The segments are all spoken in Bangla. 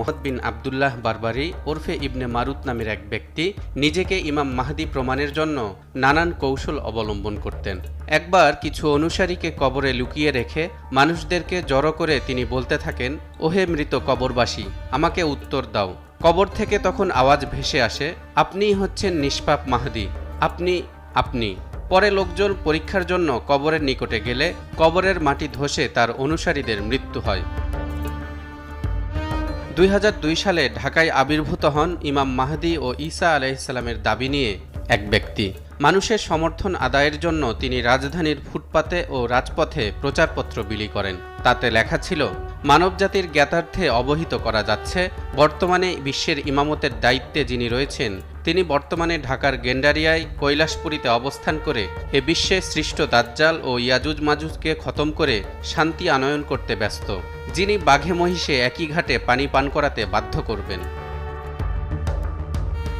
মোহাম্মদ বিন আবদুল্লাহ বারবারি ওরফে ইবনে মারুত নামের এক ব্যক্তি নিজেকে ইমাম মাহাদি প্রমাণের জন্য নানান কৌশল অবলম্বন করতেন। একবার কিছু অনুসারীকে কবরে লুকিয়ে রেখে মানুষদেরকে জড়ো করে তিনি বলতে থাকেন, ওহে মৃত কবরবাসী, আমাকে উত্তর দাও। কবর থেকে তখন আওয়াজ ভেসে আসে, আপনিই হচ্ছেন নিষ্পাপ মাহাদি, আপনি আপনি। পরে লোকজন পরীক্ষার জন্য কবরের নিকটে গেলে কবরের মাটি ধসে তার অনুসারীদের মৃত্যু হয়। দুই হাজার দুই সালে ঢাকায় আবির্ভূত হন ইমাম মাহদি ও ঈসা আলাইসাল্লামের দাবি নিয়ে। এক ব্যক্তি। মানুষের সমর্থন আদায়ের জন্য তিনি রাজধানীর ফুটপাতে ও রাজপথে প্রচারপত্র বিলি করেন। তাতে লেখা ছিল, মানবজাতির জ্ঞাতার্থে অবহিত করা যাচ্ছে। বর্তমানে বিশ্বের ইমামতের দায়িত্বে যিনি রয়েছেন, তিনি বর্তমানে ঢাকার গেন্ডারিয়ায় কৈলাসপুরীতে অবস্থান করে এ বিশ্বে সৃষ্ট দাজ্জাল ও ইয়াজুজ মাজুজকে খতম করে শান্তি আনয়ন করতে ব্যস্ত। যিনি বাঘে মহিষে একই ঘাটে পানি পান করাতে বাধ্য করবেন।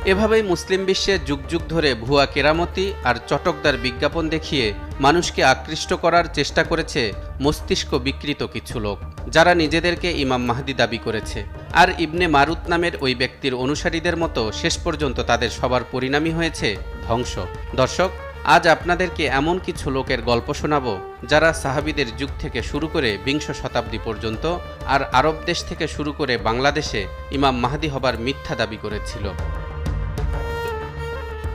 এভাবেই মুসলিম বিশ্বে যুগ যুগ ধরে ভুয়া কেরামতি আর চটকদার বিজ্ঞাপন দেখিয়ে মানুষকে আকৃষ্ট করার চেষ্টা করেছে মস্তিষ্ক বিকৃত কিছু লোক, যারা নিজেদেরকে ইমাম মাহদি দাবি করেছে। আর ইবনে মারুত নামের ওই ব্যক্তির অনুসারীদের মতো শেষ পর্যন্ত তাদের সবার পরিণামী হয়েছে ধ্বংস। দর্শক, আজ আপনাদেরকে এমন কিছু লোকের গল্প শোনাব, যারা সাহাবিদের যুগ থেকে শুরু করে বিংশ শতাব্দী পর্যন্ত আর আরব দেশ থেকে শুরু করে বাংলাদেশে ইমাম মাহাদি হবার মিথ্যা দাবি করেছিল।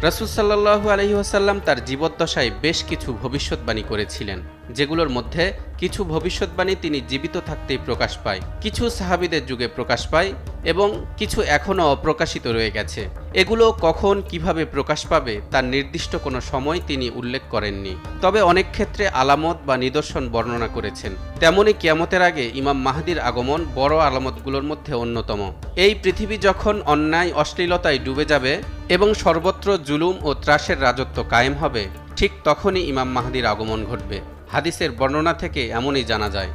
রাসুলসাল্লাহু আলহিহাসাল্লাম তার জীবদ্দশায় বেশ কিছু ভবিষ্যৎবাণী করেছিলেন। যেগুলোর মধ্যে কিছু ভবিষ্যৎবাণী তিনি জীবিত থাকতেই প্রকাশ পায়, কিছু সাহাবিদের যুগে প্রকাশ পায় এবং কিছু এখনও অপ্রকাশিত রয়ে গেছে। এগুলো কখন কীভাবে প্রকাশ পাবে তার নির্দিষ্ট কোনো সময় তিনি উল্লেখ করেননি। তবে অনেক ক্ষেত্রে আলামত বা নিদর্শন বর্ণনা করেছেন। তেমনি কিয়ামতের আগে ইমাম মাহাদির আগমন বড় আলামতগুলোর মধ্যে অন্যতম। এই পৃথিবী যখন অন্যায়, অশ্লীলতায় ডুবে যাবে এবং সর্বত্র জুলুম ও ত্রাসের রাজত্ব কায়েম হবে, ঠিক তখনই ইমাম মাহাদির আগমন ঘটবে। হাদিসের বর্ণনা থেকে এমনই জানা যায়।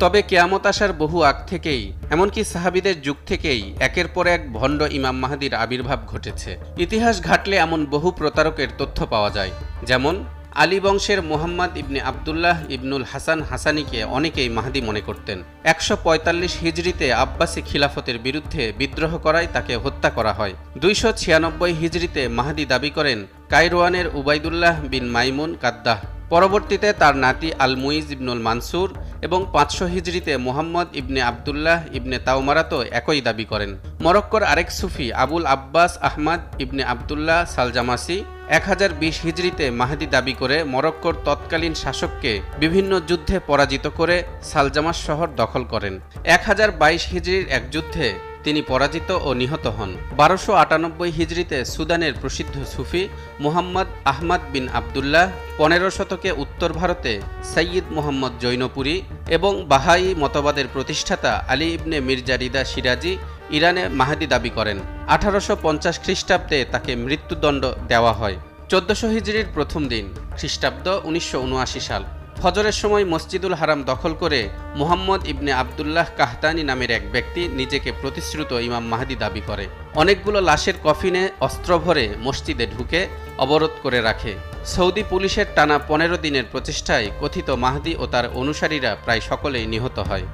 তবে কেয়ামত আসার বহু আগ থেকেই, এমনকি সাহাবিদের যুগ থেকেই একের পর এক ভণ্ড ইমাম মাহাদির আবির্ভাব ঘটেছে। ইতিহাস ঘাটলে এমন বহু প্রতারকের তথ্য পাওয়া যায়, যেমন আলী বংশের মোহাম্মদ ইবনে আবদুল্লাহ ইবনুল হাসান হাসানিকে অনেকেই মাহাদি মনে করতেন। একশো পঁয়তাল্লিশ হিজড়িতে আব্বাসী খিলাফতের বিরুদ্ধে বিদ্রোহ করায় তাকে হত্যা করা হয়। দুইশো ছিয়ানব্বই হিজড়িতে মাহাদি দাবি করেন কাইরোয়ানের উবাইদুল্লাহ বিন মাইমুন কাদ্দাহ। পরবর্তীতে তার নাতি আল মুইজ ইবনুল মানসুর এবং পাঁচশো হিজড়িতে মোহাম্মদ ইবনে আবদুল্লাহ ইবনে তাওমারাতো একই দাবি করেন। মরক্কোর আরেক সুফি আবুল আব্বাস আহমদ ইবনে আবদুল্লাহ সালজামাসি এক হাজার বিশ হিজড়িতে মাহাদি দাবি করে মরক্কোর তৎকালীন শাসককে বিভিন্ন যুদ্ধে পরাজিত করে সালজামাস শহর দখল করেন। এক হাজার বাইশ হিজড়ির এক যুদ্ধে তিনি পরাজিত ও নিহত হন। বারোশো আটানব্বই হিজড়িতে সুদানের প্রসিদ্ধ সুফি মুহাম্মদ আহমদ বিন আবদুল্লাহ পনেরো শতকে উত্তর ভারতে সৈয়দ মোহাম্মদ জৈনপুরী এবং বাহাই মতবাদের প্রতিষ্ঠাতা আলী ইবনে মির্জা রিদা সিরাজি ইরানে মাহাদি দাবি করেন। আঠারোশো পঞ্চাশ খ্রিস্টাব্দে তাকে মৃত্যুদণ্ড দেওয়া হয়। চোদ্দশো হিজড়ির প্রথম দিন খ্রিস্টাব্দ উনিশশো উনআশি সাল। ফজরের সময় মসজিদুল হারাম দখল করে মোহাম্মদ ইবনে আবদুল্লাহ কাহতানি নামের এক ব্যক্তি নিজেকে প্রতিশ্রুত ইমাম মাহাদি দাবি করে। অনেকগুলো লাশের কফিনে অস্ত্র ভরে মসজিদে ঢুকে অবরোধ করে রাখে। সৌদি পুলিশের টানা পনেরো দিনের প্রচেষ্টায় কথিত মাহাদি ও তার অনুসারীরা প্রায় সকলেই নিহত হয়।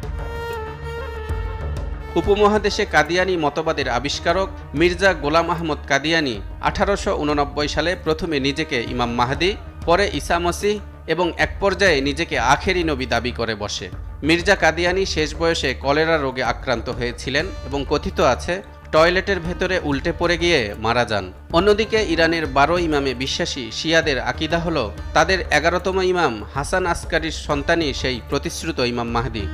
উপমহাদেশে কাদিয়ানি মতবাদের আবিষ্কারক মির্জা গোলাম আহমদ কাদিয়ানি আঠারোশো উননব্বই সালে প্রথমে নিজেকে ইমাম মাহাদি, পরে ইসা মসিহ এবং এক পর্যায়ে নিজেকে আখেরি নবী দাবি করে বসে। মির্জা কাদিয়ানি শেষ বয়সে কলেরা রোগে আক্রান্ত হয়েছিলেন এবং কথিত আছে, টয়লেটের ভেতরে উল্টে পড়ে গিয়ে মারা যান। অন্যদিকে ইরানের বারো ইমামে বিশ্বাসী শিয়াদের আকিদা হল, তাদের এগারোতম ইমাম হাসান আসকারির সন্তানই সেই প্রতিশ্রুত ইমাম মাহদি।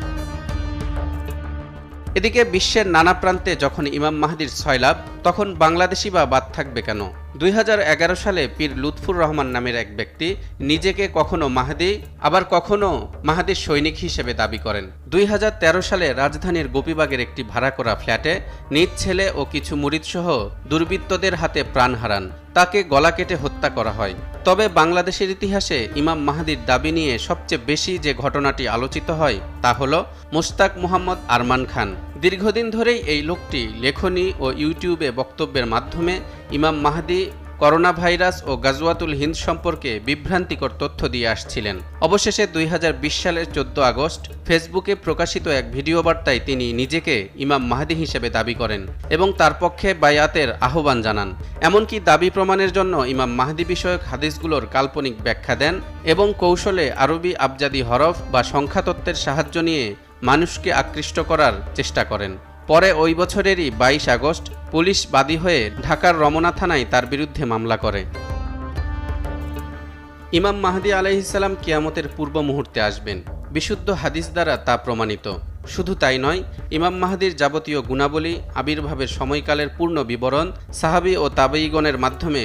এদিকে বিশ্বের নানা প্রান্তে যখন ইমাম মাহাদির ছয়লাভ, তখন বাংলাদেশি বা বাদ থাকবে কেন? দুই হাজার এগারো সালে পীর লুৎফুর রহমান নামের এক ব্যক্তি নিজেকে কখনো মাহাদি, আবার কখনো মাহাদির সৈনিক হিসেবে দাবি করেন। দুই হাজার তেরো সালে রাজধানীর গোপীবাগের একটি ভাড়া করা ফ্ল্যাটে নিজ ছেলে ও কিছু মুরিদসহ দুর্বৃত্তদের হাতে প্রাণ হারান। তাকে গলা কেটে হত্যা করা হয়। তবে বাংলাদেশের ইতিহাসে ইমাম মাহাদির দাবি নিয়ে সবচেয়ে বেশি যে ঘটনাটি আলোচিত হয় তা হল মুস্তাক মোহাম্মদ আরমান খান। দীর্ঘদিন ধরেই এই লোকটি লেখনী ও ইউটিউবে বক্তব্যের মাধ্যমে ইমাম মাহাদি করোনা ভাইরাস ও গাজওয়াতুল হিন্দ সম্পর্কে বিভ্রান্তিকর তথ্য দিয়ে আসছিলেন। অবশেষে দুই হাজার বিশ সালের চোদ্দ আগস্ট ফেসবুকে প্রকাশিত এক ভিডিও বার্তায় তিনি নিজেকে ইমাম মাহাদি হিসেবে দাবি করেন এবং তার পক্ষে বায়াতের আহ্বান জানান। এমনকি দাবি প্রমাণের জন্য ইমাম মাহাদি বিষয়ক হাদিসগুলোর কাল্পনিক ব্যাখ্যা দেন এবং কৌশলে আরবি আবজাদি হরফ বা সংখ্যাতত্ত্বের সাহায্য নিয়ে মানুষকে আকৃষ্ট করার চেষ্টা করেন। পরে ওই বছরেরই বাইশ আগস্ট পুলিশ বাদী হয়ে ঢাকার রমনা থানায় তার বিরুদ্ধে মামলা করে। ইমাম মাহদি আলাইহিসাল্লাম কিয়ামতের পূর্ব মুহূর্তে আসবেন। বিশুদ্ধ হাদিস দ্বারা তা প্রমাণিত। শুধু তাই নয়, ইমাম মাহাদির যাবতীয় গুণাবলী, আবির্ভাবের সময়কালের পূর্ণ বিবরণ সাহাবি ও তাবেইগণের মাধ্যমে